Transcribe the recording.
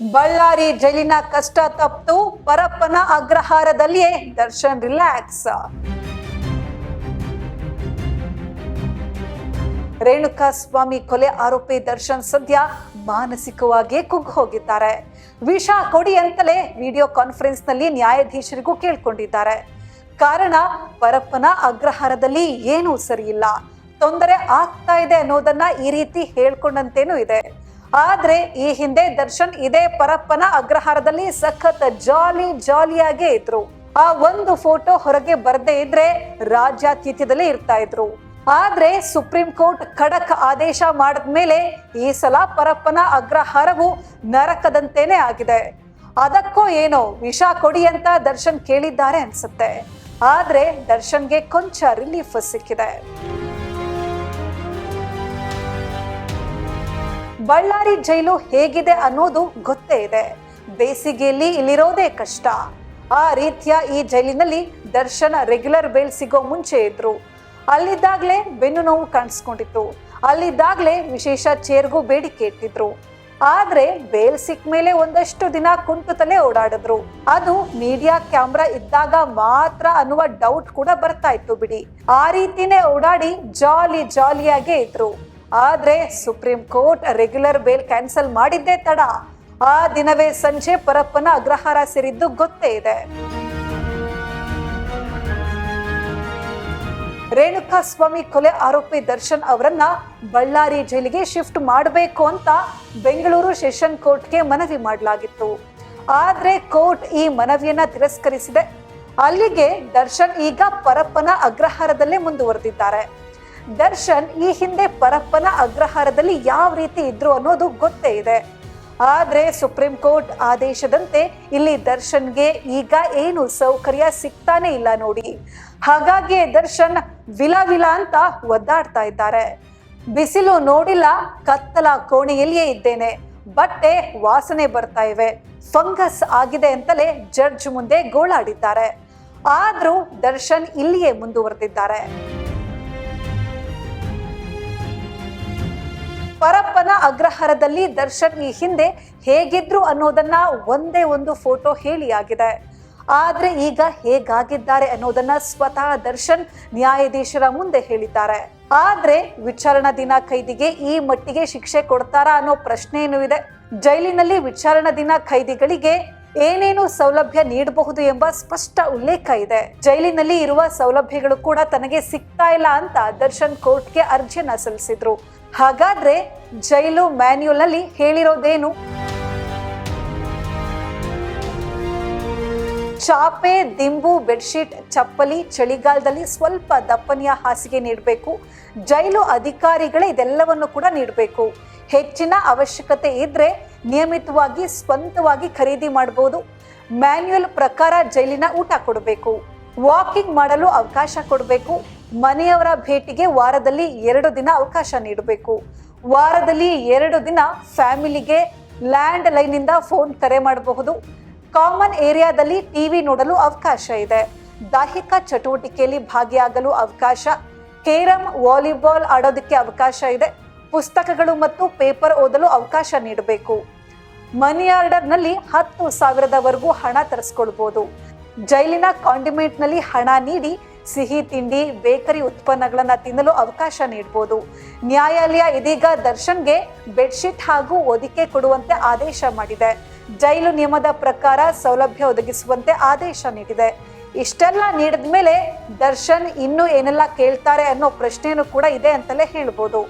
ಬಳ್ಳಾರಿ ಜೈಲಿನ ಕಷ್ಟ ತಪ್ಪಿತು ಪರಪ್ಪನ ಅಗ್ರಹಾರದಲ್ಲಿಯೇ ದರ್ಶನ್ ರಿಲ್ಯಾಕ್ಸ್. ರೇಣುಕಾ ಸ್ವಾಮಿ ಕೊಲೆ ಆರೋಪಿ ದರ್ಶನ್ ಸದ್ಯ ಮಾನಸಿಕವಾಗಿ ಕುಗ್ಗು ಹೋಗಿದ್ದಾರೆ ವಿಷ ಕೊಡಿ ಅಂತಲೇ ವಿಡಿಯೋ ಕಾನ್ಫರೆನ್ಸ್ನಲ್ಲಿ ನ್ಯಾಯಾಧೀಶರಿಗೂ ಕೇಳ್ಕೊಂಡಿದ್ದಾರೆ. ಕಾರಣ, ಪರಪ್ಪನ ಅಗ್ರಹಾರದಲ್ಲಿ ಏನೂ ಸರಿಯಿಲ್ಲ. ತೊಂದರೆ ಆಗ್ತಾ ಇದೆ ಅನ್ನೋದನ್ನ ಈ ರೀತಿ ಹೇಳ್ಕೊಂಡಂತೇನೂ ಇದೆ. ಆದ್ರೆ ಈ ಹಿಂದೆ ದರ್ಶನ್ ಇದೇ ಪರಪ್ಪನ ಅಗ್ರಹಾರದಲ್ಲಿ ಸಖತ್ ಜಾಲಿ ಜಾಲಿಯಾಗೇ ಇದ್ರು. ಆ ಒಂದು ಫೋಟೋ ಹೊರಗೆ ಬರದೇ ಇದ್ರೆ ರಾಜ್ಯಾತಿಥ್ಯದಲ್ಲಿ ಇರ್ತಾ ಇದ್ರು. ಆದ್ರೆ ಸುಪ್ರೀಂ ಕೋರ್ಟ್ ಖಡಕ್ ಆದೇಶ ಮಾಡಿದ್ಮೇಲೆ ಈ ಸಲ ಪರಪ್ಪನ ಅಗ್ರಹಾರವು ನರಕದಂತೇನೆ ಆಗಿದೆ. ಅದಕ್ಕೋ ಏನೋ ವಿಷ ಕೊಡಿ ಅಂತ ದರ್ಶನ್ ಕೇಳಿದ್ದಾರೆ ಅನ್ಸುತ್ತೆ. ಆದ್ರೆ ದರ್ಶನ್ಗೆ ಕೊಂಚ ರಿಲೀಫ್ ಸಿಕ್ಕಿದೆ. ಬಳ್ಳಾರಿ ಜೈಲು ಹೇಗಿದೆ ಅನ್ನೋದು ಗೊತ್ತೇ ಇದೆ. ಬೇಸಿಗೆಯಲ್ಲಿ ಇಲ್ಲಿರೋದೇ ಕಷ್ಟ. ಆ ರೀತಿಯ ಈ ಜೈಲಿನಲ್ಲಿ ದರ್ಶನ ರೆಗ್ಯುಲರ್ ಬೇಲ್ ಸಿಗೋ ಮುಂಚೆ ಇದ್ರು. ಅಲ್ಲಿದ್ದಾಗಲೇ ಬೆನ್ನು ನೋವು ಕಾಣಿಸ್ಕೊಂಡಿತ್ತು. ಅಲ್ಲಿದ್ದಾಗಲೇ ವಿಶೇಷ ಚೇರ್ಗೂ ಬೇಡಿಕೆ ಇಟ್ಟಿದ್ರು. ಆದ್ರೆ ಬೇಲ್ ಸಿಕ್ಕ ಮೇಲೆ ಒಂದಷ್ಟು ದಿನ ಕುಂಟುತ್ತಲೇ ಓಡಾಡಿದ್ರು. ಅದು ಮೀಡಿಯಾ ಕ್ಯಾಮ್ರಾ ಇದ್ದಾಗ ಮಾತ್ರ ಅನ್ನುವ ಡೌಟ್ ಕೂಡ ಬರ್ತಾ ಇತ್ತು ಬಿಡಿ. ಆ ರೀತಿನೇ ಓಡಾಡಿ ಜಾಲಿ ಜಾಲಿಯಾಗೇ ಇದ್ರು. ಆದ್ರೆ supreme court regular bail cancel ಮಾಡಿದ್ದೇ ತಡ. ಆ ದಿನವೇ ಸಂಜೆ ಪರಪ್ಪನ ಅಗ್ರಹಾರ ಸೇರಿದ್ದು ಗೊತ್ತೇ ಇದೆ. ರೇಣುಕಾ ಸ್ವಾಮಿ ಕೊಲೆ ಆರೋಪಿ ದರ್ಶನ್ ಅವರನ್ನ ಬಳ್ಳಾರಿ ಜೈಲಿಗೆ ಶಿಫ್ಟ್ ಮಾಡಬೇಕು ಅಂತ ಬೆಂಗಳೂರು ಸೆಷನ್ ಕೋರ್ಟ್ಗೆ ಮನವಿ ಮಾಡಲಾಗಿತ್ತು. ಆದ್ರೆ ಕೋರ್ಟ್ ಈ ಮನವಿಯನ್ನ ತಿರಸ್ಕರಿಸಿದೆ. ಅಲ್ಲಿಗೆ ದರ್ಶನ್ ಈಗ ಪರಪ್ಪನ ಅಗ್ರಹಾರದಲ್ಲೇ ಮುಂದುವರೆದಿದ್ದಾರೆ. ದರ್ಶನ್ ಈ ಹಿಂದೆ ಪರಪ್ಪನ ಅಗ್ರಹಾರದಲ್ಲಿ ಯಾವ ರೀತಿ ಇದ್ರು ಅನ್ನೋದು ಗೊತ್ತೇ ಇದೆ. ಆದ್ರೆ ಸುಪ್ರೀಂ ಕೋರ್ಟ್ ಆದೇಶದಂತೆ ಇಲ್ಲಿ ದರ್ಶನ್ಗೆ ಈಗ ಏನು ಸೌಕರ್ಯ ಸಿಗ್ತಾನೆ ಇಲ್ಲ ನೋಡಿ. ಹಾಗಾಗಿ ದರ್ಶನ್ ವಿಲ ವಿಲ ಅಂತ ಒದ್ದಾಡ್ತಾ ಇದ್ದಾರೆ. ಬಿಸಿಲು ನೋಡಿಲ್ಲ, ಕತ್ತಲ ಕೋಣೆಯಲ್ಲಿಯೇ ಇದ್ದೇನೆ. ಬಟ್ಟೆ ವಾಸನೆ ಬರ್ತಾ ಇವೆ. ಫಂಗಸ್ ಆಗಿದೆ ಅಂತಲೇ ಜಡ್ಜ್ ಮುಂದೆ ಗೋಳಾಡಿದ್ದಾರೆ. ಆದರೂ ದರ್ಶನ್ ಇಲ್ಲಿಯೇ ಮುಂದುವರೆದಿದ್ದಾರೆ. ಪರಪ್ಪನ ಅಗ್ರಹಾರದಲ್ಲಿ ದರ್ಶನ್ ಈ ಹಿಂದೆ ಹೇಗಿದ್ರು ಅನ್ನೋದನ್ನ ಒಂದೇ ಒಂದು ಫೋಟೋ ಹೇಳಿ ಆಗಿದೆ ಆದ್ರೆ ಈಗ ಹೇಗಾಗಿದ್ದಾರೆ ಅನ್ನೋದನ್ನ ಸ್ವತಃ ದರ್ಶನ್ ನ್ಯಾಯಾಧೀಶರ ಮುಂದೆ ಹೇಳಿದ್ದಾರೆ. ಆದ್ರೆ ವಿಚಾರಣಾ ದಿನ ಕೈದಿಗೆ ಈ ಮಟ್ಟಿಗೆ ಶಿಕ್ಷೆ ಕೊಡ್ತಾರಾ ಅನ್ನೋ ಪ್ರಶ್ನೆಯೂ ಇದೆ. ಜೈಲಿನಲ್ಲಿ ವಿಚಾರಣಾ ದಿನ ಖೈದಿಗಳಿಗೆ ಏನೇನು ಸೌಲಭ್ಯ ನೀಡಬಹುದು ಎಂಬ ಸ್ಪಷ್ಟ ಉಲ್ಲೇಖ ಇದೆ. ಜೈಲಿನಲ್ಲಿ ಇರುವ ಸೌಲಭ್ಯಗಳು ಕೂಡ ತನಗೆ ಸಿಗ್ತಾ ಇಲ್ಲ ಅಂತ ದರ್ಶನ್ ಕೋರ್ಟ್ಗೆ ಅರ್ಜಿಯನ್ನ ಸಲ್ಲಿಸಿದ್ರು. ಹಾಗಾದ್ರೆ ಜೈಲು ಮ್ಯಾನ್ಯೂಲ್ ಅಲ್ಲಿ ಹೇಳಿರೋದೇನು? ಚಾಪೆ, ದಿಂಬು, ಬೆಡ್ಶೀಟ್, ಚಪ್ಪಲಿ, ಚಳಿಗಾಲದಲ್ಲಿ ಸ್ವಲ್ಪ ದಪ್ಪನೆಯ ಹಾಸಿಗೆ ನೀಡಬೇಕು. ಜೈಲು ಅಧಿಕಾರಿಗಳೇ ಇದೆಲ್ಲವನ್ನು ಕೂಡ ನೀಡಬೇಕು. ಹೆಚ್ಚಿನ ಅವಶ್ಯಕತೆ ಇದ್ರೆ ನಿಯಮಿತವಾಗಿ, ಸ್ವಂತವಾಗಿ ಖರೀದಿ ಮಾಡಬಹುದು ಮ್ಯಾನ್ಯುಯಲ್ ಪ್ರಕಾರ ಜೈಲಿನ ಊಟ ಕೊಡಬೇಕು. ವಾಕಿಂಗ್ ಮಾಡಲು ಅವಕಾಶ ಕೊಡಬೇಕು. ಮನೆಯವರ ಭೇಟಿಗೆ ವಾರದಲ್ಲಿ ಎರಡು ದಿನ ಅವಕಾಶ ನೀಡಬೇಕು. ವಾರದಲ್ಲಿ ಎರಡು ದಿನ ಫ್ಯಾಮಿಲಿಗೆ ಲ್ಯಾಂಡ್ ಲೈನಿಂದ ಫೋನ್ ಕರೆ ಮಾಡಬಹುದು. ಕಾಮನ್ ಏರಿಯಾದಲ್ಲಿ ಟಿವಿ ನೋಡಲು ಅವಕಾಶ ಇದೆ. ದೈಹಿಕ ಚಟುವಟಿಕೆಯಲ್ಲಿ ಭಾಗಿಯಾಗಲು ಅವಕಾಶ. ಕೇರಂ ವಾಲಿಬಾಲ್ ಆಡೋದಕ್ಕೆ ಅವಕಾಶ ಇದೆ. ಪುಸ್ತಕಗಳು ಮತ್ತು ಪೇಪರ್ ಓದಲು ಅವಕಾಶ ನೀಡಬೇಕು. ಮನಿ ಆರ್ಡರ್ನಲ್ಲಿ ಹತ್ತು ಸಾವಿರದವರೆಗೂ ಹಣ ತರಿಸ್ಕೊಳ್ಬೋದು. ಜೈಲಿನ ಕಾಂಡಿಮೆಂಟ್ನಲ್ಲಿ ಹಣ ನೀಡಿ ಸಿಹಿ ತಿಂಡಿ, ಬೇಕರಿ ಉತ್ಪನ್ನಗಳನ್ನು ತಿನ್ನಲು ಅವಕಾಶ ನೀಡಬಹುದು ನ್ಯಾಯಾಲಯ ಇದೀಗ ದರ್ಶನ್ಗೆ ಬೆಡ್ಶೀಟ್ ಹಾಗೂ ಹೊದಿಕೆ ಕೊಡುವಂತೆ ಆದೇಶ ಮಾಡಿದೆ. ಜೈಲು ನಿಯಮದ ಪ್ರಕಾರ ಸೌಲಭ್ಯ ಒದಗಿಸುವಂತೆ ಆದೇಶ ನೀಡಿದೆ. ಇಷ್ಟೆಲ್ಲ ನೀಡಿದ ಮೇಲೆ ದರ್ಶನ್ ಇನ್ನೂ ಏನೆಲ್ಲ ಕೇಳ್ತಾರೆ ಅನ್ನೋ ಪ್ರಶ್ನೆಯೂ ಕೂಡ ಇದೆ ಅಂತಲೇ ಹೇಳ್ಬೋದು.